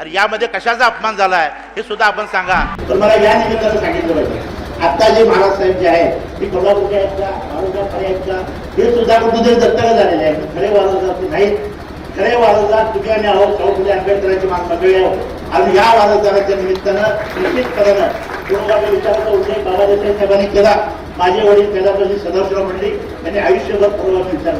आणि यामध्ये कशाचा अपमान झाला आहे हे सुद्धा आपण सांगा. तर मला या निमित्तानं सांगितलं पाहिजे. आता जे महाराज साहेब जे आहेत ते कोल्हापूरचे आहेत का वारसदार आहेत का हे सुद्धा कुठेतरी दत्तक झालेले आहेत. खरे वारसदार नाहीत. खरे वारसदार तुम्ही आणि आहोत शाहू फुले म्हणजे आंबेडकरांची मान सगळे आहोत. आणि या वारसदाराच्या निमित्तानं निश्चितपणानं कुटुंबाचा विचाराचा उल्लेख बाबा देसाई साहेबांनी केला. माझे वडील पेदापल्ली सदाशिवराव मंडळी यांनी आयुष्यभर पूर्वाचा विचार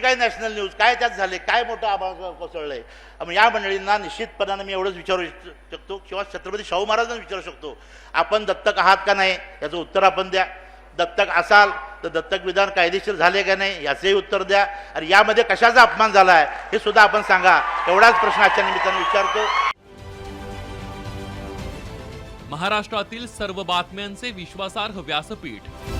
केला काय नॅशनल न्यूज काय त्यात झाले काय मोठं आभाळ कोसळलंय? मग या मंडळींना निश्चितपणानं मी एवढंच विचारू शकतो किंवा छत्रपती शाहू महाराजांना विचारू शकतो. आपण दत्तक आहात का नाही याचं उत्तर आपण द्या. दत्तक असाल तर दत्तक विधान कायदेशीर झाले का नाही याचंही उत्तर द्या. आणि यामध्ये कशाचा अपमान झाला आहे हे सुद्धा आपण सांगा. एवढाच प्रश्न आजच्या निमित्तानं विचारतो. महाराष्ट्रातील सर्व बातम्यांचे विश्वासार्ह व्यासपीठ.